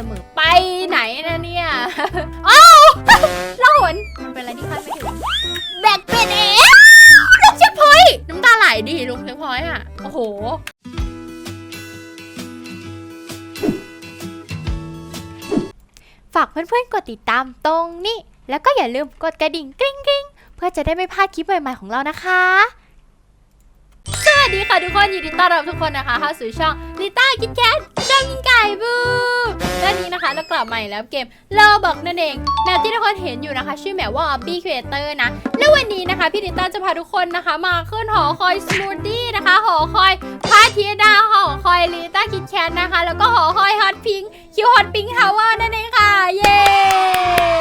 สมอไปไหนนะเนี่ยอ้าวล่าหนมันเป็นอะไรที่คาดไม่ถึงแบกเป็นเองลุงเช็คพอยต์น้ำตาไหลดิลุงเช็คพอยต์อะ โอ้โหฝากเพื่อนๆ กดติดตามตรงนี้ แล้วก็อย่าลืมกดกระดิ่งกริ๊งกริ๊งเพื่อจะได้ไม่พลาดคลิปใหม่ๆของเรานะคะ วัสดีค่ะทุกคนยินดีต้อนรับทุกคนนะคะเข้าสู่ช่องลิต้ากินแคทช่องกินไก่บูด้านนี้นะคะเรากลับมาอีกแล้วเกมเลบอกนั่นเองแมปที่ทุกคนเห็นอยู่นะคะ ชื่อแมปว่า Obby Creator นะแล้ววันนี้นะคะพี่ลิต้าจะพาทุกคนนะคะ มาขึ้นหอคอยสมูทตี้นะคะหอคอยพาทีดาหอคอยลิต้ากินแคทนะคะ แล้วก็หอคอยฮอตพิงคิวฮอตพิงทาวเวอร์นั่นเองค่ะเย้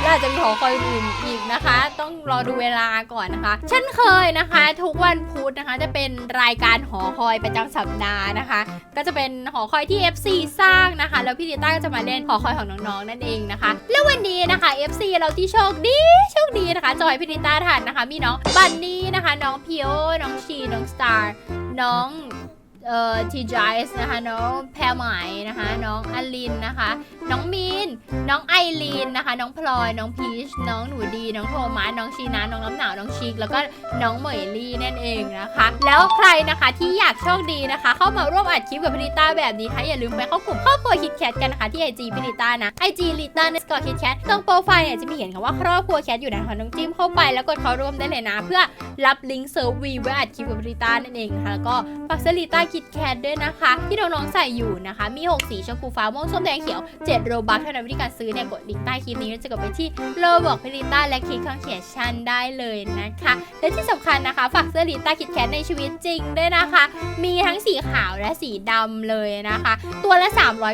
แล้วอาจจะมีหอคอยอื่นอีกนะคะ ต้องรอดูเวลาก่อนนะคะเช่นเคยนะคะ ทุกวันพุธนะคะจะเป็นรายการหอคอยประจำสัปดาห์นะคะ ก็จะเป็นหอคอยที่ FC สร้างนะคะ แล้วพี่ดิต้าก็จะมาเล่นหอคอยของน้องๆนั่นเองนะคะ แล้ววันนี้นะคะ FC เราที่โชคดีโชคดีนะคะ จอยพี่ดิต้าทันนะคะ มีน้องบันนี่นะคะ น้องพิโอน้องชีน้องสตาร์น้อง เอ่อทีจายส์นะคะน้องแพรไหมนะคะ น้องอลินนะคะ น้องมีน น้องไอรีนนะคะ น้องพลอย น้องพีช น้องหนูดี น้องโทมัส น้องชีนะ น้องน้ำหนาว น้องชิค แล้วก็น้องเหมยลี่นั่นเองนะคะ แล้วใครนะคะที่อยากโชคดีนะคะ เข้ามาร่วมอัดคลิปกับพิริต้าแบบนี้นะคะอย่าลืมไปเข้ากลุ่มครอบครัวคิดแคทกันนะคะที่ไอจีพิริต้านะไอจีลิต้าในสกอร์คิดแคทตรงโปรไฟล์เนี่ยจะมีเห็นคำว่าครอบครัวแคทอยู่นะคะน้องจิ้มเข้าไปแล้วกดเข้าร่วมได้เลยนะ เพื่อรับลิงก์เซิร์ฟวีไว้อัดคลิปกับพิริต้านั่นเองนะคะแล้วก็ฝากเซริต้าคิดแคทด้วยนะคะ ที่น้องๆใส่อยู่นะคะ มีหกสีชมพูฟ้าม่วงส้มแดงเขียว 7 โรบัคเท่านั้นวิธีการซื้อเนี่ยกดลิงก์ใต้คลิปนี้แล้วจะกดไปที่โลบอกพิริต้าและคลิกข้างเขียนชันได้เลยนะคะ และที่สำคัญนะคะ ฝากเสื้อลิต้าคิดแคทในชีวิตจริงด้วยนะคะ มีทั้งสีขาวและสีดำเลยนะคะ ตัวละ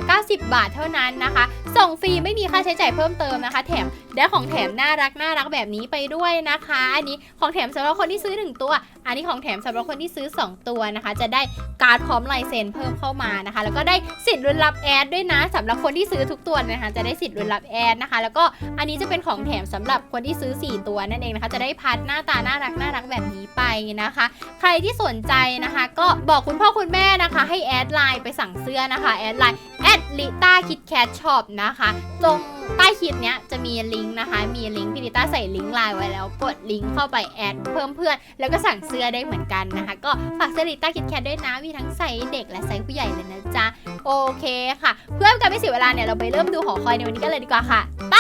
390 บาทเท่านั้นนะคะ ส่งฟรีไม่มีค่าใช้จ่ายเพิ่มเติมนะคะ แถมได้ของแถมน่ารักน่ารักแบบนี้ไปด้วยนะคะ อันนี้ของแถมสำหรับคนที่ซื้อ 1 ตัว อันนี้ของแถมสำหรับคนที่ซื้อ 2 ตัวนะคะ จะได้การ์ดพร้อมลายเซ็นเพิ่มเข้ามานะคะ แล้วก็ได้สิทธิ์ลุ้นรับแอดด้วยนะสำหรับคนที่ซื้อทุกตัวนะคะ จะได้สิทธิ์ลุ้นรับแอดนะคะ แล้วก็อันนี้จะเป็นของแถมสำหรับคนที่ซื้อ 4 ตัวนั่นเองนะคะ จะได้พัดหน้าตาน่ารักน่ารักแบบนี้ไปนะคะ ใครที่สนใจนะคะ ก็บอกคุณพ่อคุณแม่นะคะ ให้แอดไลน์ไปสั่งเสื้อนะคะแอดไลน์แอดลิต้าคิดแคทช็อปนะคะตรง ใต้คลิปเนี้ยจะมีลิงก์นะคะ มีลิงก์พี่ดิต้าใส่ลิงก์ไลน์ไว้แล้วกดลิงก์เข้าไปแอดเพิ่มเพื่อน แล้วก็สั่งเสื้อได้เหมือนกันนะคะ ก็ฝากเสื้อดิต้าคิดแคทด้วยนะมีทั้งใส่เด็กและใส่ผู้ใหญ่เลยนะจ๊ะโอเคค่ะ เพื่อการไม่เสียเวลาเนี่ยเราไปเริ่มดูหอคอยในวันนี้กันเลยดีกว่าค่ะไป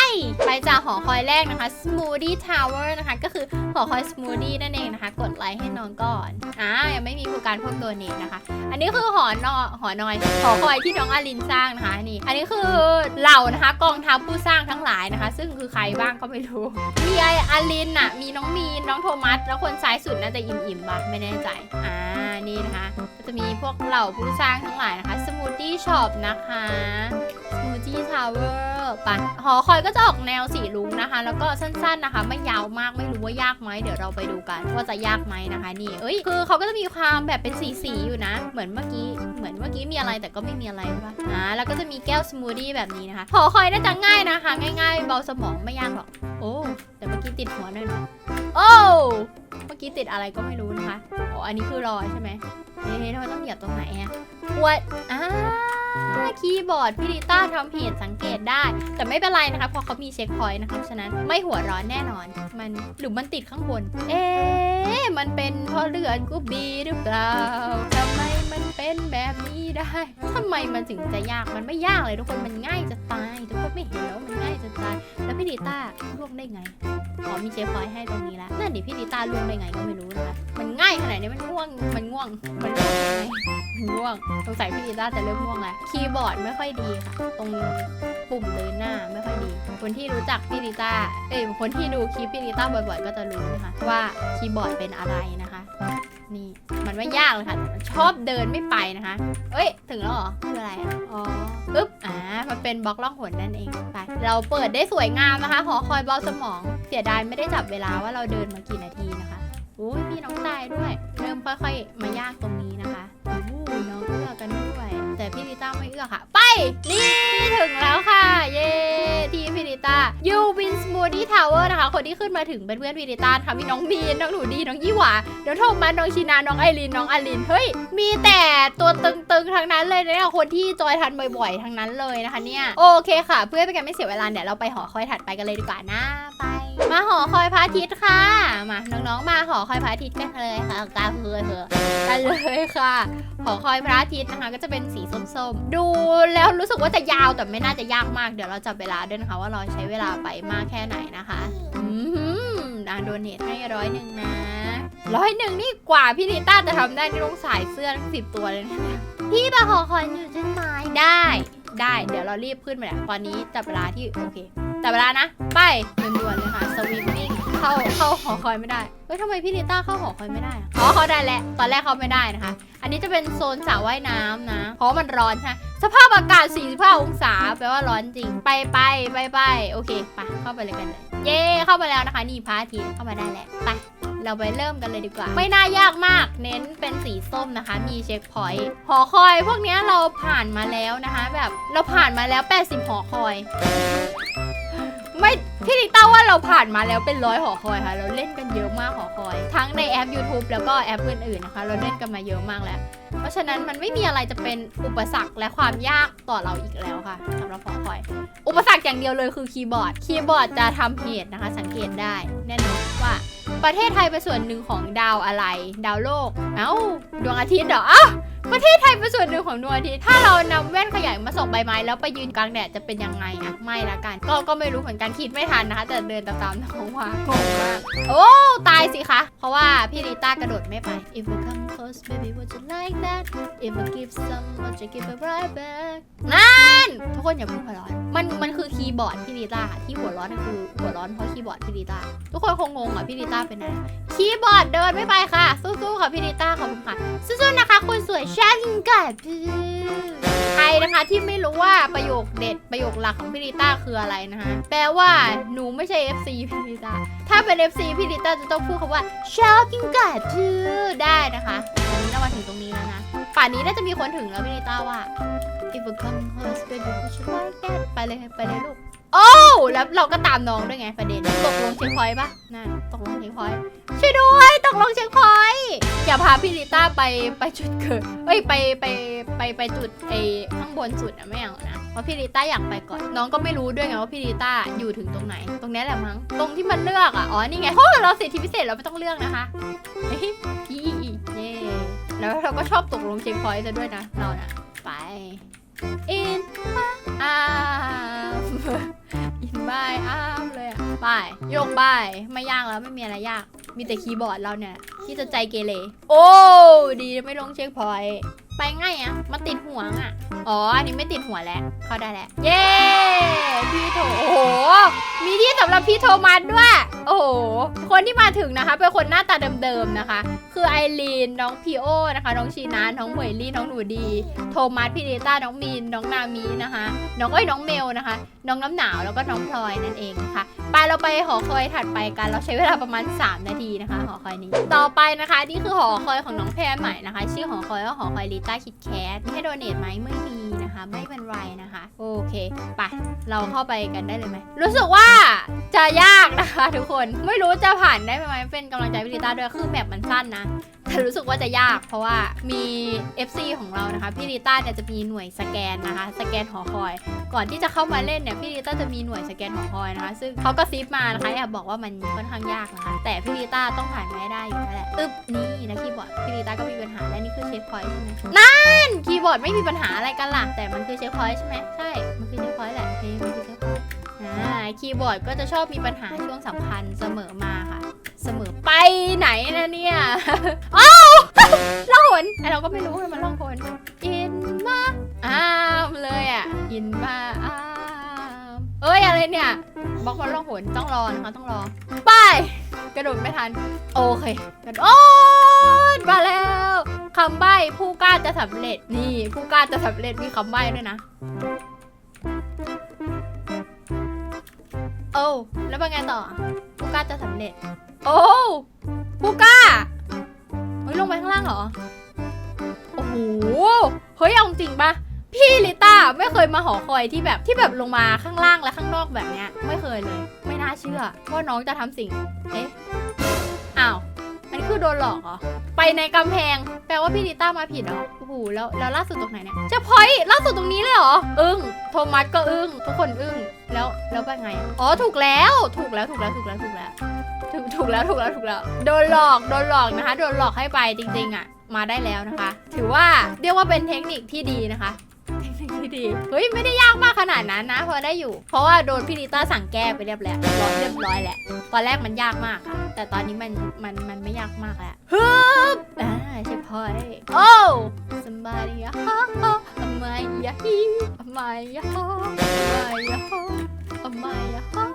ไปจากหอคอยแรกนะคะ Smoothie Tower นะคะ ก็คือหอคอย Smoothie นั่นเองนะคะ กดไลค์ให้น้องก่อนอ่ายังไม่มีผู้การพิ่มตัวเนตนะคะ อันนี้คือหอนอหอนอย หอคอยที่น้องอารินสร้างนะคะนี่ อันนี้คือเหล่านะคะกองทัพผู้สร้างทั้งหลายนะคะ ซึ่งคือใครบ้างก็ไม่รู้ มีไออารินน่ะ มีน้องมีนน้องโทมัส แล้วคนซ้ายสุดน่าจะอิ่มอิ่มๆปะไม่แน่ใจ อ่า นี่นะคะ ก็จะมีพวกเหล่าผู้สร้างทั้งหลายนะคะ สมูทตี้ช็อปนะคะ สมูทตี้ทาวเวอร์ ปะหอคอยก็จะออกแนวสีลุงนะคะ แล้วก็สั้นๆนะคะ ไม่ยาวมากไม่รู้ว่ายากไหมเดี๋ยวเราไปดูกันว่าจะยากไหมนะคะ นี่เอ้ยคือเขาก็จะมีความแบบเป็นสีๆอยู่นะ เหมือนเมื่อกี้เหมือนเมื่อกี้มีอะไรแต่ก็ไม่มีอะไรใช่ปะอ่าแล้วก็จะมีแก้วสมูทตี้แบบนี้นะคะหอคอยน่าจะง่ายนะคะ ง่าย ๆ เบาสมองไม่ยากหรอกโอ้แต่เมื่อกี้ติดหัวหน่อยหน่อยโอ้เมื่อกี้ติดอะไรก็ไม่รู้นะคะอ๋ออันนี้คือรอยใช่ไหมเอ๊ะทำไมต้องเหยียบตรงไหนอะปวดอ่า คีย์บอร์ดพี่ลิต้าทำผิดสังเกตได้ แต่ไม่เป็นไรนะคะเพราะเขามีเช็คพอยต์นะคะฉะนั้นไม่หัวร้อนแน่นอน มันหรือมันติดข้างบน เอ๊ะมันเป็นเพราะเลือดกูบีหรือเปล่าทำไมมันเป็นแบบนี้ได้ทำไมมันถึงจะยากมันไม่ยากเลยทุกคนมันง่ายจะตายทุกคนไม่เห็นแล้วมันง่ายจะตายแล้วพี่ลิต้าล่วงได้ไงอ๋อมีเชฟพอยต์ให้ตรงนี้แล้วนั่นดิพี่ลิต้าล่วงได้ไงก็ไม่รู้นะคะมันง่ายขนาดนี้มันง่วงมันง่วงมันง่วงได้ไงมันง่วงสงสัยพี่ลิต้าจะเริ่มง่วงแล้วคีย์บอร์ดไม่ค่อยดีค่ะ ตรงปุ่มเดินหน้าไม่ค่อยดี คนที่รู้จักพี่ลิต้าเอ้ยคนที่ดูคลิปพี่ลิต้าบ่อยๆ ก็จะรู้นะคะ ว่าคีย์บอร์ดเป็นอะไรนะคะ นี่มันไม่ยากเลยค่ะชอบเดินไม่ไปนะคะ เอ้ย ถึงแล้วเหรอคืออะไรอะอ๋อปึ๊บอ่ามันเป็นบล็อกล่องหนนั่นเองไปเราเปิดได้สวยงามนะคะหอคอยเบาสมอง เสียดายไม่ได้จับเวลาว่าเราเดินมากี่นาทีนะคะ อุ้ยมีน้องตายด้วย เริ่มค่อยๆ มายากตรงนี้นะคะอู้น้องเอื้อกันด้วย แต่พี่ลิต้าไม่เอื้อค่ะ ไป นี่ถึงแล้วค่ะ เย้ที่พี่ลิต้ายูวินสมูทตี้ทาวเวอร์นะคะ คนที่ขึ้นมาถึงเป็นเพื่อนพีริต้าค่ะ มีน้องมีน น้องหนูดี น้องยี่หวาเดี๋ยวโทมัสน้องชีนา น้องไอริน น้องอลิน เฮ้ย มีแต่ตัวตึงๆ ทั้งนั้นเลยนะเนี่ยคนที่จอยทันบ่อยๆ ทั้งนั้นเลยนะคะเนี่ย โอเคค่ะ เพื่อเป็นการไม่เสียเวลาเดี๋ยวเราไปหอคอยถัดไปกันเลยดีกว่านะ ไป มาหอคอยพระอาทิตย์ค่ะ มาน้องๆ มาหอคอยพระอาทิตย์กันเลยค่ะกาเพลเพลกันเลยค่ะ หอคอยพระอาทิตย์นะคะ ก็จะเป็นสีส้มๆ ดูแล้วรู้สึกว่าจะยาวแต่ไม่น่าจะยากมาก เดี๋ยวเราจับเวลาด้วยนะคะว่าเราใช้เวลาไปมากแค่ไหนนะคะอืมนะโดเนทให้ร้อยหนึ่งนะร้อยหนึ่งนี่กว่าพี่ลิต้าจะทำได้นี่ต้องสายเสื้อทั้งสิบตัวเลยนะเนี่ยพี่มาหอคอยอยู่ใช่ไหมได้ ได้ เดี๋ยวเรารีบขึ้นไปแหละตอนนี้จับเวลาที่โอเค จับเวลานะ ไปด่วนๆเลยค่ะ สวิมมิ่ง เข้าเข้าหอคอยไม่ได้ เฮ้ยทำไมพี่ลิต้าเข้าหอคอยไม่ได้อะอ๋อเขาได้แล้วตอนแรกเขาไม่ได้นะคะ อันนี้จะเป็นโซนสระว่ายน้ำนะ เพราะมันร้อนใช่ไหมสภาพอากาศ 45 องศา แปลว่าร้อนจริง ไปไปไปไปโอเค ไป เข้าไปเลยกันเลยเย้เข้ามาแล้วนะคะ นี่พระอาทิตย์เข้ามาได้แล้วไปเราไปเริ่มกันเลยดีกว่า ไม่น่ายากมาก เน้นเป็นสีส้มนะคะ มีเช็คพอยต์หอคอย พวกนี้เราผ่านมาแล้วนะคะ แบบเราผ่านมาแล้ว 80 หอคอย ไม่พี่ลิต้าว่าเราผ่านมาแล้วเป็นร้อยหอคอยค่ะ เราเล่นกันเยอะมากหอคอย ทั้งในแอป YouTube แล้วก็แอปอื่นๆนะคะ เราเล่นกันมาเยอะมากแล้ว เพราะฉะนั้นมันไม่มีอะไรจะเป็นอุปสรรคและความยากต่อเราอีกแล้วค่ะสำหรับหอคอย อุปสรรคอย่างเดียวเลยคือคีย์บอร์ด คีย์บอร์ดจะทำเหตุนะคะ สังเกตได้แน่นอนว่า ประเทศไทยเป็นส่วนหนึ่งของดาวอะไร ดาวโลก เอ้าดวงอาทิตย์เหรออ้า ประเทศไทยเป็นส่วนหนึ่งของดวงอาทิตย์ ถ้าเรานำแว่นขยายมาส่องใบไม้ แล้วไปยืนกลางแดดจะเป็นยังไงอะไม่ละกัน ก็ก็ไม่รู้เหมือนกันคิดไม่ทันนะคะ แต่เดินตามๆน้องมางงมาก โอ้ ตายสิคะ เพราะว่าพี่ริต้ากระโดดไม่ไป If you come close baby would you like that If I give some would you give it right back นั่น ทุกคนอย่าเพิ่งหัวร้อน มันมันคือคีย์บอร์ดพี่ริต้าค่ะที่หัวร้อนนั่นคือหัวร้อนเพราะคีย์บอร์ดพี่ริต้าทุกคนคงงงอะพี่ริต้าเป็นไรคีย์บอร์ดเดินไม่ไปค่ะ สู้ๆค่ะพี่ริต้าขอบคุณค่ะสู้ๆนะคะคุณสวยช่างกับใครนะคะที่ไม่รู้ว่าประโยคเด็ดประโยคหลักของพี่ริต้าคืออะไรนะคะแปลว่าหนูไม่ใช่ FC พี่ริต้าถ้าเป็น FC พี่ริต้าจะต้องพูดคำว่า shocking god ได้นะคะตอนนี้เรามาถึงตรงนี้แล้วนะป่านนี้น่าจะมีคนถึงแล้วพี่ริต้าว่า if you come close baby would you like that ไปเลยไปเลยลูกโอ้แล้วเราก็ตามน้องด้วยไงประเด็นตกลงเช็คพอยต์ปะนั่นตกลงเช็คพอยต์ช่วยด้วย ตกลงเช็คพอยต์อย่าพาพี่ลิต้าไปไปจุดเกิดเอ้ยไปไปไปไปจุดไอ้ข้างบนสุดอะไม่เอานะเพราะพี่ลิต้าอยากไปก่อนน้องก็ไม่รู้ด้วยไงว่าพี่ลิต้าอยู่ถึงตรงไหน ตรงนี้แหละมั้งตรงที่มันเลือกอะอ๋อนี่ไงโอ้เราสิทธิพิเศษเราไม่ต้องเลือกนะคะเฮ้ยยี่เย่แล้วเราก็ชอบตกลงเช็คพอยต์ซะด้วยนะเราน่ะไป in my arms in my arms เลยอะไปโยกบายไม่ยากแล้วไม่มีอะไรยาก มีแต่คีย์บอร์ดเราเนี่ย ที่จะใจเกเรโอ้ ดีไม่ลงเช็คพอยต์ ไปง่ายอะมันติดหัวอะอ๋อ อันนี้ไม่ติดหัวแล้ว เข้าได้แล้ว เย้ พี่โทโอ้โห มีที่สำหรับพี่โทมัสด้วย โอ้โห คนที่มาถึงนะคะ เป็นคนหน้าตาเดิมๆนะคะ คือไอรีน น้องพีโอนะคะ น้องชีนาน้องเหมยลี่ น้องหนูดี โทมัส พี่เดต้า น้องมีน น้องนามีนะคะ น้องเอ้ย น้องเมลนะคะ น้องน้ำหนาว แล้วก็น้องพลอยนั่นเองนะคะไปเราไปหอคอยถัดไปกัน เราใช้เวลาประมาณ 3 นาทีนะคะ หอคอยนี้ ต่อไปนะคะ นี่คือหอคอยของน้องแพรใหม่นะคะ ชื่อหอคอยว่าหอคอยลิต้าคิดแคทมีให้โดเนทไหมไม่มีนะคะ ไม่เป็นไรนะคะ โอเคไปเราเข้าไปกันได้เลยไหมรู้สึกว่าจะยากนะคะ ทุกคนไม่รู้จะผ่านได้ไหมเป็นกำลังใจพี่ลิต้าด้วยคือแมปมันสั้นนะแต่รู้สึกว่าจะยากเพราะว่ามี FC ของเรานะคะพี่ลิต้าเนี่ยจะมีหน่วยสแกนนะคะ สแกนหอคอย ก่อนที่จะเข้ามาเล่นเนี่ยพี่ลิต้าจะมีหน่วยสแกนหอคอยนะคะ ซึ่งเขาก็ซิปมานะคะแอบบอกว่ามันค่อนข้างยากนะคะ แต่พี่ลิต้าต้องผ่านมาให้ได้อยู่แล้วแหละอึ๊บนี่นะคีย์บอร์ดพี่ลิต้าก็มีปัญหาและนี่คือเช็คพอยต์ใช่ไหมนั่นคีย์บอร์ดไม่มีปัญหาอะไรกันล่ะแต่มันคือเช็คพอยต์ใช่ไหมใช่ มันคือเช็คพอยต์แหละเฮ้ยมันคือเช็คพอยต์อ่าคีย์บอร์ดก็จะชอบมีปัญหาช่วงสำคัญเสมอมาค่ะ เสมอไปไหนนะเนี่ยอ้าวล่องหนไอเราก็ไม่รู้เลยมันล่องหนอินมาอ้าวเลยอะอินมาอ้า เอ้ยอะไรเนี่ยบล็อกมันล่องหนต้องรอนะคะต้องรอ ไป กระโดดไม่ทัน โอเคกระโดดโอ๊ยมาแล้วคำใบ้ผู้กล้าจะสำเร็จนี่ ผู้กล้าจะสำเร็จมีคำใบ้ด้วยนะโอ้แล้วเป็นไงต่อ ผู้กล้าจะสำเร็จ โอ้ผู้กล้าเฮ้ยลงไปข้างล่างเหรอโอ้โหเฮ้ยเอาจริงปะ พี่ลิต้าไม่เคยมาหอคอยที่แบบที่แบบลงมาข้างล่างและข้างนอกแบบเนี้ยไม่เคยเลย ไม่น่าเชื่อว่าน้องจะทำสิ่งเอ๊ะอ้าวอันนี้คือโดนหลอกเหรอไปในกำแพง แปลว่าพี่ลิต้ามาผิดเหรอโอ้โหแล้วแล้วล่าสุดตรงไหนเนี่ยเจะพอยต์ล่าสุดตรงนี้เลยเหรออึ้งโทมัสก็อึ้งทุกคนอึ้งแล้วแล้วเป็นไงอะอ๋อถูกแล้วถูกแล้วถูกแล้วถูกแล้วถูกแล้ว ถูกถูกแล้วถูกแล้วถูกแล้วโดนหลอกโดนหลอกนะคะ โดนหลอกให้ไปจริงๆอะมาได้แล้วนะคะ ถือว่าเรียกว่าเป็นเทคนิคที่ดีนะคะ เทคนิคที่ดี เฮ้ย ไม่ได้ยากมากขนาดนั้นนะ พอได้อยู่ เพราะว่าโดนพี่ลิต้าสั่งแก้ไปเรียบแล้วร้อยเรียบร้อยแหละ ตอนแรกมันยากมากค่ะ แต่ตอนนี้มัน มัน มันไม่ยากมากแล้วฮึบอ่าใช่พอยโอ้ somebody อะฮะฮะทำไมอะฮีทำไมอะฮะทำไมอะฮะทำไมอะฮะ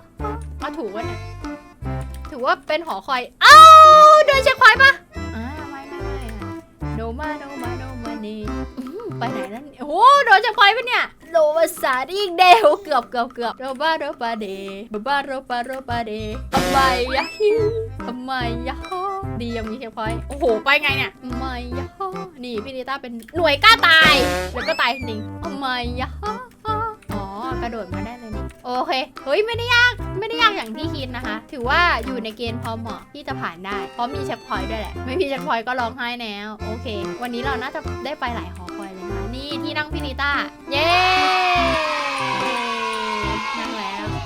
มาถูกวะเนี่ย ถือว่าเป็นหอคอย เอ้าเดินเช็คพอยต์ปะอ่าไม่ไม่ไม่อะ no ma no ma no money อืม ไปไหนนี่ยโอ้โหโดนเช็คพอยต์ปะเนี่ยโลภาษาอีเดวเกือบเกือบเกือบโรบาโรบาเดบาบาโรบาโรบาเดทำไมอะฮิทำไมอะฮดียังมีเช็คพอยต์โอ้โห ไปไงเนี่ยทำไมอะฮนี่พี่ดิต้าเป็นหน่วยกล้าตาย แล้วก็ตายจริงทำไมอะฮอ๋อกระโดดมาได้เลยนี่ โอเคเฮ้ยไม่ได้ยากไม่ได้ยากอย่างที่คิดนะคะ ถือว่าอยู่ในเกณฑ์พอเหมาะที่จะผ่านได้ เพราะมีเช็คพอยต์ด้วยแหละ ไม่มีเช็คพอยต์ก็ร้องไห้แล้วโอเค วันนี้เราน่าจะได้ไปหลายหอคอยเลยนะคะนี่ที่นั่งพินิต้าเย้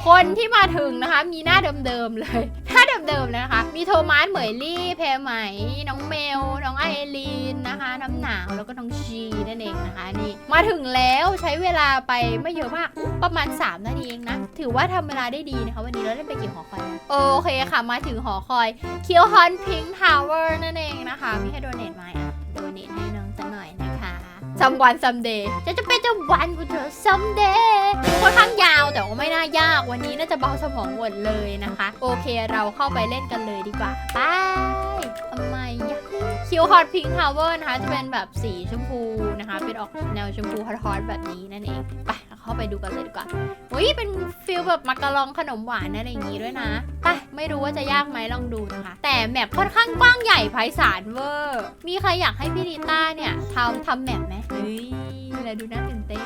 คนที่มาถึงนะคะ มีหน้าเดิมๆเลยหน้าเดิมๆเลยนะคะ มีโทมัสเหมยลี่เพรไหม น้องเมล น้องไอรีนนะคะ น้ำหนาวแล้วก็น้องชีนั่นเองนะคะนี่มาถึงแล้วใช้เวลาไปไม่เยอะมากประมาณ 3 นาทีเองนะ ถือว่าทำเวลาได้ดีนะคะ วันนี้เราได้ไปกี่หอคอย โอเคค่ะ มาถึงหอคอยเคียวฮอนพิงค์ทาวเวอร์นั่นเองนะคะ มีให้โดเนทไหมอะโดเนทให้ นะคะ someone someday จะจะเป็นจะวันกูเธอ someday ค่อนข้างยาวแต่ว่าไม่น่ายากวันนี้น่าจะเบาสมองหมดเลยนะคะ โอเคเราเข้าไปเล่นกันเลยดีกว่าไปทำไมยะคิวฮอตพิงค์ทาวเวอร์นะคะจะเป็นแบบสีชมพูนะคะ เป็นออกแนวชมพูฮอตๆแบบนี้นั่นเองไปเข้าไปดูกันเลยดีกว่าอุ้ยเป็นฟิลแบบมักกะลองขนมหวานอะไรอย่างงี้ด้วยนะไปไม่รู้ว่าจะยากไหมลองดูนะคะ แต่แมปค่อนข้างกว้างใหญ่ไพศาลเวอร์มีใครอยากให้พี่ดิต้าเนี่ยทำทำแมปไหม ยแล้วดูน่าตื่นเต้น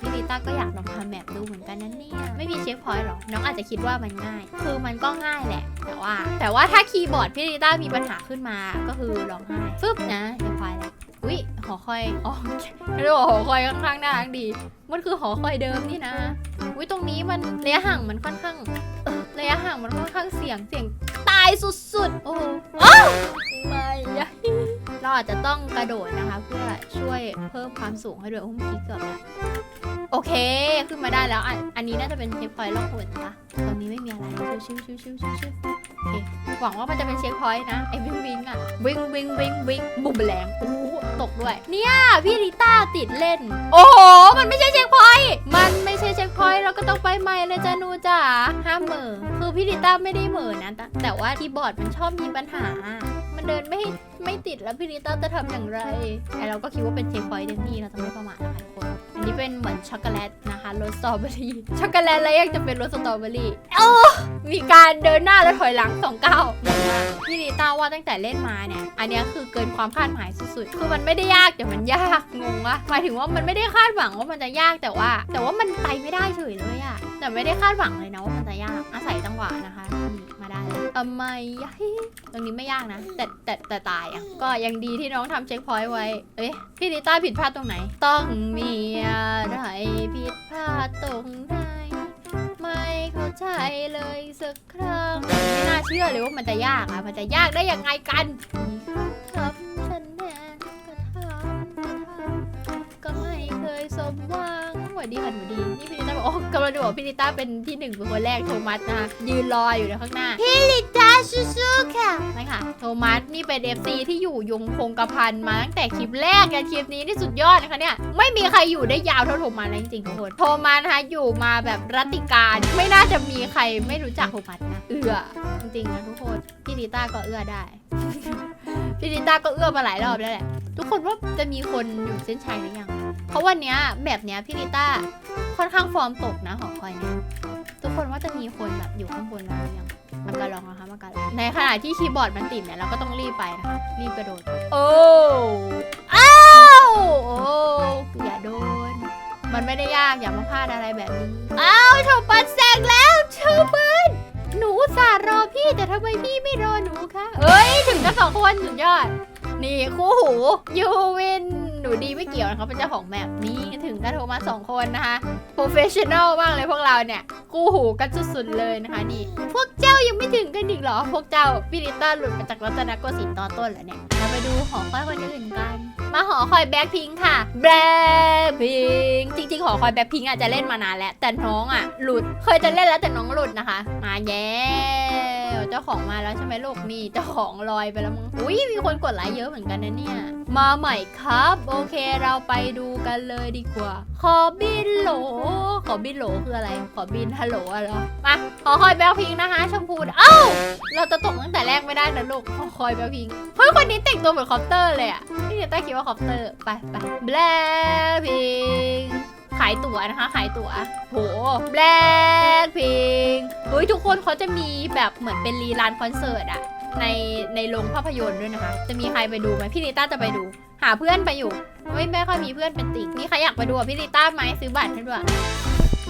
พี่ดิต้าก็อยากลองทำแมปดูเหมือนกันนั่นเนี่ยไม่มีเช็คพอยต์หรอกน้องอาจจะคิดว่ามันง่าย คือมันก็ง่ายแหละ แต่ว่า แต่ว่าถ้าคีย์บอร์ดพี่ดิต้ามีปัญหาขึ้นมาก็คือร้องไห้ฟึบนะเช็คพอยต์แล้วอุ้ยหอคอยอ๋อไม่รู้ว่าหอคอยข้างๆน่ารักดี มันคือหอคอยเดิมนี่นะอุ้ยตรงนี้มันระยะห่างมันค่อนข้างระยะห่างมันค่อนข้างเสียงเสียงตายสุดๆ โอ้โหอ้าวไม่อะ เราอาจจะต้องกระโดดนะคะ เพื่อช่วยเพิ่มความสูงให้ด้วยโอ้มื่อกี้เกือบแล้วโอเคขึ้นมาได้แล้วอันอันนี้น่าจะเป็นเช็คพอยต์รองหุ่นปะตรงนี้ไม่มีอะไรชิวๆชิวชิวชิวโอเคหวังว่ามันจะเป็นเช็คพอยต์นะไอ้วิงวิงอะวิงวิงวิงวิงบุบแรงโอ้ตกด้วย เนี่ยพี่ลิต้าติดเล่น โอ้โหมันไม่ใช่ พี่ลิต้าไม่ได้เหมือนะแต่แต่ว่าที่บอร์ดมันชอบมีปัญหา มันเดินไม่ไม่ติดแล้วพี่ลิต้าจะทำอย่างไรแต่เราก็คิดว่าเป็นเช็คพอยต์เต็มที่เราจะไม่ประมาทนะคะทุกคน นนี้เป็นเหมือนช็อกโกแลตนะคะรสสตรอเบอรี่ช็อกโกแลตแล้วยังจะเป็นรสสตรอเบอรี่โอ้มีการเดินหน้าและถอยหลังสองก้าวพี่ลิต้าว่าตั้งแต่เล่นมาเนี่ย อันนี้คือเกินความคาดหมายสุดๆ คือมันไม่ได้ยากแต่มันยากงงวะหมายถึงว่ามันไม่ได้คาดหวังว่ามันจะยากแต่ว่า แต่ว่ามันไปไม่ได้เฉยเลยอะแต่ไม่ได้คาดหวังเลยนะว่ามันจะยากอาศัยจังหวะนะคะมาได้เลยทำไมยะตรงนี้ไม่ยากนะ แต่แต่แต่ตายอะก็ยังดีที่น้องทำเช็คพอยต์ไว้ เอ๊ะพี่ลิต้าผิดพลาดตรงไหน ต้องมีอะไรผิดพลาดตรงไหน ไม่เข้าใจเลยสักครั้ง ไม่น่าเชื่อเลยว่ามันจะยากอะมันจะยากได้ยังไงกันทำฉันแน่ก็ทำก็ทำก็ไม่เคยสมหวังส วัสดีค่ะหนูดี นี่พี่ลิต้าบอกโอ้กำลังจะบอกพี่ลิต้าเป็นที่หนึ่งเป็นคนแรกโทมัสนะคะยืนรออยู่ในข้างหน้า พี่ลิต้าสู้ๆค่ะไม่ค่ะ โทมัสนี่เป็น FC ที่อยู่ยงคงกระพันมาตั้งแต่คลิปแรกยันคลิปนี้นี่สุดยอดนะคะเนี่ย ไม่มีใครอยู่ได้ยาวเท่าโทมัสเลยจริงๆทุกคน โทมัสนะคะอยู่มาแบบรัตติการไม่น่าจะมีใครไม่รู้จักโทมัสนะเอื้อจริงๆนะทุกคนพี่ลิต้าก็เอื้อได้พี่ลิต้าก็เอื้อมาหลายรอบแล้วแหละ ทุกคนว่าจะมีคนอยู่เส้นชัยหรือยัง เพราะวันเนี้ยแบบเนี้ยพี่ลิต้าค่อนข้างฟอร์มตกนะหอคอยเนี่ยทุกคนว่าจะมีคนแบบอยู่ข้างบนแล้วหรือยังมากระลองนะคะมากระลองในขณะที่คีย์บอร์ดมันติดเนี่ยเราก็ต้องรีบไปนะคะรีบกระโดดโอ้อ้าวโอ้อย่าโดน มันไม่ได้ยากอย่ามาพลาดอะไรแบบนี้อ้าวชาวปันแซงแล้วชาวปันหนูอุตสาห์รอพี่แต่ทำไมพี่ไม่รอหนูคะเอ้ยถึงกันสองคนสุดยอด นี่คู่หูยูวิน หนูดีไม่เกี่ยวนะเขาเป็นเจ้าของแมปนี่ถึงกันโทรมาสองคนนะคะโปรเฟชชั่นอลมากเลยพวกเราเนี่ยคู่หูกันสุดๆเลยนะคะนี่ พวกเจ้ายังไม่ถึงกันอีกเหรอ พวกเจ้าพิริต้าหลุดมาจากรัตนโกสินทร์ตอนต้นแล้วเนี่ยเราไปดูหอคอยคนอื่นกัน มาหอคอยแบ็คพิงค่ะแบ็คพิงจริงๆหอคอยแบ็คพิงอาจจะเล่นมานานแล้วแต่น้องอะหลุดเคยจะเล่นแล้วแต่น้องหลุดนะคะ มาแย่ เจ้าของมาแล้วใช่ไหมลูกนี่เจ้าของลอยไปแล้วมั้งอุ้ยมีคนกดไลค์เยอะเหมือนกันนะเนี่ย มาใหม่ครับ โอเคเราไปดูกันเลยดีกว่า ขอบินโหล ขอบินโหลคืออะไร ขอบินฮัลโหลอะเหรอมาขอคอยแบ็คพิงนะคะชมพูเอ้าเราจะตกตั้งแต่แรกไม่ได้นะลูกขอคอยแบ็คพิงเฮ้ยคนนี้แต่งตัวเหมือนคอปเตอร์เลยอะพี่เนต้าคิดว่าคอปเตอร์ไปไปแบล็คพิง ตั๋วนะคะ ขายตั๋วโหแบล็คพิงเฮ้ยทุกคนเขาจะมีแบบเหมือนเป็นรีลานคอนเสิร์ตอะในในโรงภาพยนตร์ด้วยนะคะ จะมีใครไปดูไหมพี่นิต้าจะไปดู หาเพื่อนไปอยู่ ไม่ไม่ค่อยมีเพื่อนเป็นติ่งมีใครอยากไปดูกับพี่นิต้าไหมซื้อบัตรให้ด้วย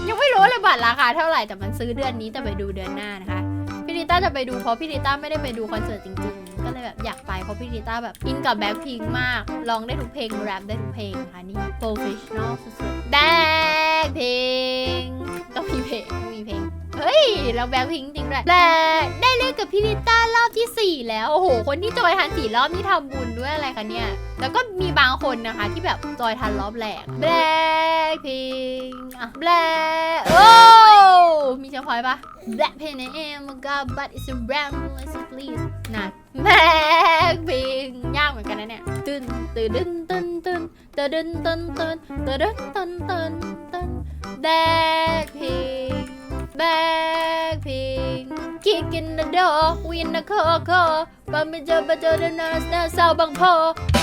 ยังไม่รู้เลยบัตรราคาเท่าไหร่แต่มันซื้อเดือนนี้แต่ไปดูเดือนหน้านะคะพี่ลิต้าจะไปดูเพราะพี่ลิต้าไม่ได้ไปดูคอนเสิร์ตจริงๆ ก็เลยแบบอยากไปเพราะพี่ลิต้าแบบอินกับแบ็คพิงมากร้องได้ทุกเพลงแรปได้ทุกเพลงนะคะนี่โปรเฟชชั่นอลสุดๆแบ็คพิงต้องมีเพลงต้องมีเพลง เฮ้ย เราแบ็คพิงจริงด้วยแต่ได้เล่นกับพี่ลิต้ารอบที่ 4 แล้ว โอ้โห คนที่จอยทันสี่รอบนี่ทำบุญด้วยอะไรคะเนี่ย แล้วก็มีบางคนนะคะที่แบบจอยทันรอบแรกแบล็คพิงอะแบล็คโอ้มีเชฟพอยปะ Black pen and am a god but it's a ram let's please นะแบล็คพิงยากเหมือนกันนะเนี่ยตึนตึนตึนตึนตึนตึนตึนตึนตึนตึนตึนตึนแบล็คพิง Blackpink Kick in the door Win the core core บัมบิจบัจเดนัสนาสาวบางพอ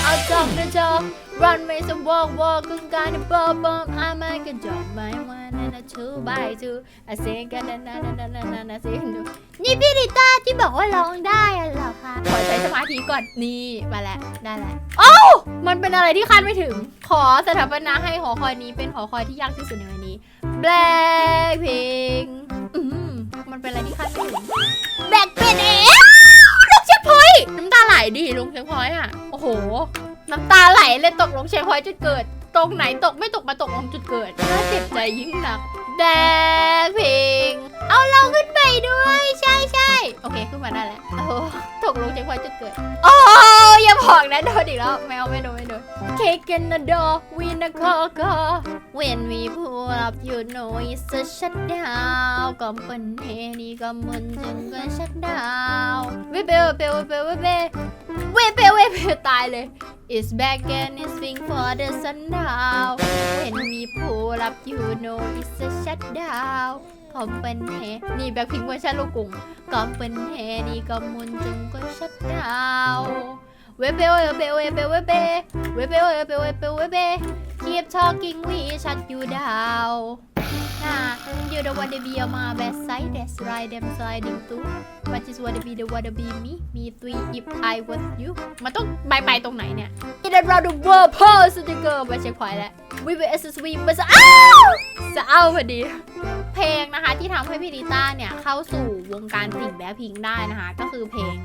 เอาจอกนะจอก Run race and walk walk กึ่งการในบอบบอมอาไม่กันจอกไม่วันนั้นชูบายชูอาเซงกันนันนันนันนันนันเซงดูนี่พี่ริต้าที่บอกว่าร้องได้อะเหรอคะขอใช้สมาธิก่อนนี่มาแล้วได้แล้วโอ้มันเป็นอะไรที่คาดไม่ถึง ขอสถาปนาให้หอคอยนี้เป็นหอคอยที่ยากที่สุดในวันนี้ Blackpink เป็นอะไรที่คาดไม่ถึงแบกเป็นเองลุงเชฟพอยน้ำตาไหลดิลุงเชฟพอยอะโอ้โห น้ำตาไหลเลยตกลงเชฟพอยจุดเกิด ตรงไหนตกไม่ตกมาตกลงจุดเกิดน่าเจ็บใจยิ่งหนัก แบกพิง เอาเราขึ้นไปด้วย ใช่ใช่โอเคขึ้นมาได้แล้วโอ้โหตกลงเช็คพอยต์จุดเกิด โอ้อย่าบอกนะโดนอีกแล้วแมวไม่โดนไม่โดน Cake in the door, win a coco. When we pull up, you know it's a shutdown. Company นี่ก็มึนจึงก็ shut down. เวเบลเบลเบลเวเบ เวเบลเวเบลตายเลย It's back and it's swing for the sundown. When we pull up, you know it's a shutdown. คอมเปนเฮนี่แบ็คพิงเวอร์ชันลูกกรุงคอมเปนเฮนี่ก็มุนจึงก็ shut down. เวเบลเวเบลเวเบลเวเบเวเบลเวเบลเวเบลเวเบ Keep talking we shut you down น่ะ you don't wanna be on my best side that's right I'm sliding too but just wanna be the wanna be me me three if I was you มันต้องไปไปตรงไหนเนี่ย In around the world pose the girl มาเช็คพอยแล้ว we will as we มาจะอ้าวจะเอาวพอดี เพลงนะคะที่ทำให้พี่ดิต้าเนี่ยเข้าสู่วงการติ่งแบล็คพิงได้นะคะ ก็คือเพลง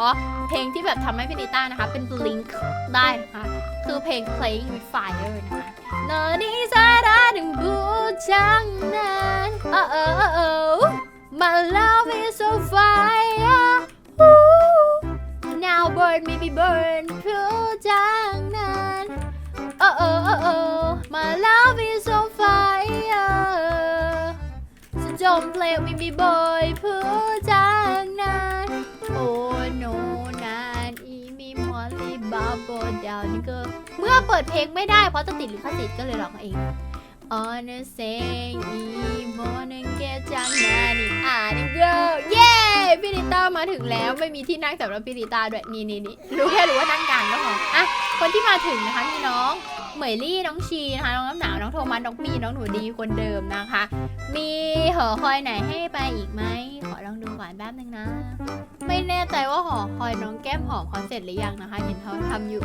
อ๋อ เพลงที่แบบทำให้พี่นิต้านะคะเป็น blink ได้นะคะ คือเพลง playing with fire นะคะ oh, oh, oh. My love is so fire Ooh. Now burn me be burn 표장난 oh, oh, oh, oh. My love is so fire So don't play with me boy บาโบดาวนี่ก็เมื่อเปิดเพลงไม่ได้เพราะจะติดลิขสิทธิ์ก็เลยร้องเอง On a saying อีโมนังแกจังนานี่อ่านี่เกิเย้พี่ลิต้ามาถึงแล้วไม่มีที่นั่งสำหรับพี่ลิต้าด้วยนี่นี่นี่รู้แค่รู้ว่านั่งกลางก็พออะคนที่มาถึงนะคะมีน้อง เหมยลี่น้องชีนะคะน้องน้ำหนาวน้องโทมัสน้องมีน้องหนูดีคนเดิมนะคะ มีหอคอยไหนให้ไปอีกไหมขอลองดูก่อนแป๊บนึงนะ ไม่แน่ใจว่าหอคอยน้องแก้มหอมเขาเสร็จหรือยังนะคะ เห็นเขาทำอยู่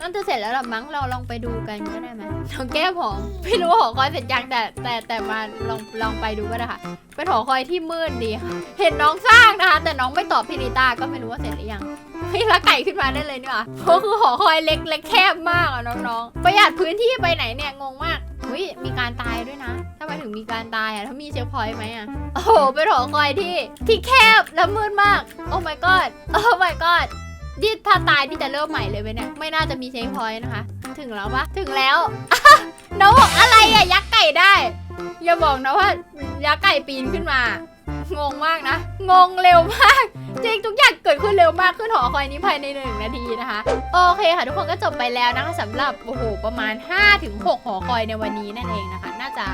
น่าจะเสร็จแล้วหรอมั้งเราลองไปดูกันก็ได้ไหมน้องแก้มหอมไม่รู้ว่าหอคอยเสร็จยังแต่แต่แต่มาลองลองไปดูก็ได้ค่ะเป็นหอคอยที่มืดดีค่ะ เห็นน้องสร้างนะคะ แต่น้องไม่ตอบพี่ลิต้าก็ไม่รู้ว่าเสร็จหรือยัง เฮ้ยละไก่ขึ้นมาได้เลยนี่หว่าเพราะคือหอคอยเล็กและแคบมากอะน้องๆ ประหยัดพื้นที่ไปไหนเนี่ยงงมากอุ้ยมีการตายด้วยนะทำไมถึงมีการตายอะถ้ามีเช็คพอยต์ไหมอะ โอ้โหเป็นหอคอยที่ที่แคบและมืดมาก โอ้ my god โอ้ my god นี่ถ้าตายนี่จะเริ่มใหม่เลยไหมเนี่ย ไม่น่าจะมีเช็คพอยต์นะคะ ถึงแล้วปะถึงแล้วน้องบอกอะไรอะยักษ์ไก่ได้ อย่าบอกนะว่ายักษ์ไก่ปีนขึ้นมา งงมากนะ งงเร็วมาก จริงทุกอย่างเกิดขึ้นเร็วมากขึ้นหอคอยนี้ภายในหนึ่งนาทีนะคะ โอเคค่ะ ทุกคนก็จบไปแล้วนะคะสำหรับโอ้โหประมาณ 5-6 หอคอยในวันนี้นั่นเองนะคะ น่าจะ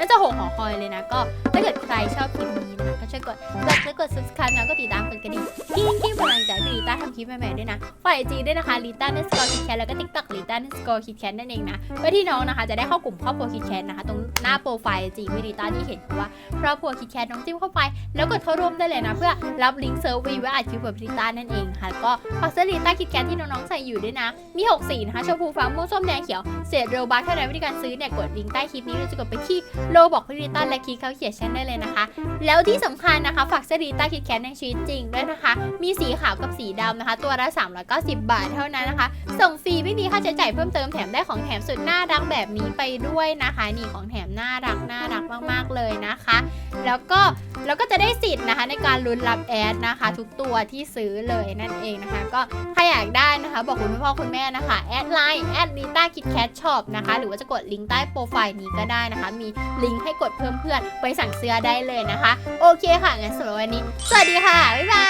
น่าจะ6หอคอยเลยนะ ก็ถ้าเกิดใครชอบคลิปนี้นะคะก็ช่วยกดไลค์และกด subscribe นะก็ติดตามกดกระดิ่งกิ้งกิ้งกำลังใจให้ลีต้าทำคลิปใหม่ๆด้วยนะฝ่ายจีด้วยนะคะลีต้าเนสกอร์คิดแคทแล้วก็ติ๊กต็อกลีต้าเนสกอร์คิดแคทนั่นเองนะเพื่อที่น้องนะคะ จะได้เข้ากลุ่มครอบครัวคิดแคทนะคะ ตรงหน้าโปรไฟล์จีวิลีต้าที่เห็นว่าครอบครัวคิดแคทน้องจิ้มเข้าไป แล้วกดเข้าร่วมได้เลยนะเพื่อรับลิงก์เซิร์ฟวีไว้อัดคลิปกับพิต้านั่นเองค่ะก็ฝากเสื้อลิต้าคิดแกนที่น้องๆใส่อยู่ด้วยนะมี6สีนะคะชมพูฟ้าม่วงส้มแดงเขียวเศษโรบัคเท่านั้นวิธีการซื้อเนี่ยกดลิงก์ใต้คลิปนี้หรือจะกดไปที่โลบอกพิต้าและคลิกเขาเขียนแชนได้เลยนะคะ แล้วที่สำคัญนะคะฝากเสื้อลิต้าคิดแคนในชีวิตจริงด้วยนะคะ มีสีขาวกับสีดำนะคะ ตัวละ390 บาทเท่านั้นนะคะ ส่งฟรีไม่มีค่าใช้จ่ายเพิ่มเติมแถมได้ของแถมสุดน่ารักแบบนี้ไปด้วยนะคะนี่ของแถม น่ารักน่ารักมาก ๆ เลยนะคะ แล้วก็แล้วก็จะได้สิทธิ์นะคะในการลุ้นรับแอดนะคะ ทุกตัวที่ซื้อเลยนั่นเองนะคะ ก็ใครอยากได้นะคะ บอกคุณพ่อคุณแม่นะคะ แอดไลน์แอดลิต้าคิดแคทช็อปนะคะ หรือว่าจะกดลิงก์ใต้โปรไฟล์นี้ก็ได้นะคะ มีลิงก์ให้กดเพิ่มเพื่อนไปสั่งเสื้อได้เลยนะคะ โอเคค่ะงั้นสำหรับวันนี้ สวัสดีค่ะ บ๊ายบา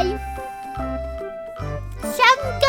ยชัมก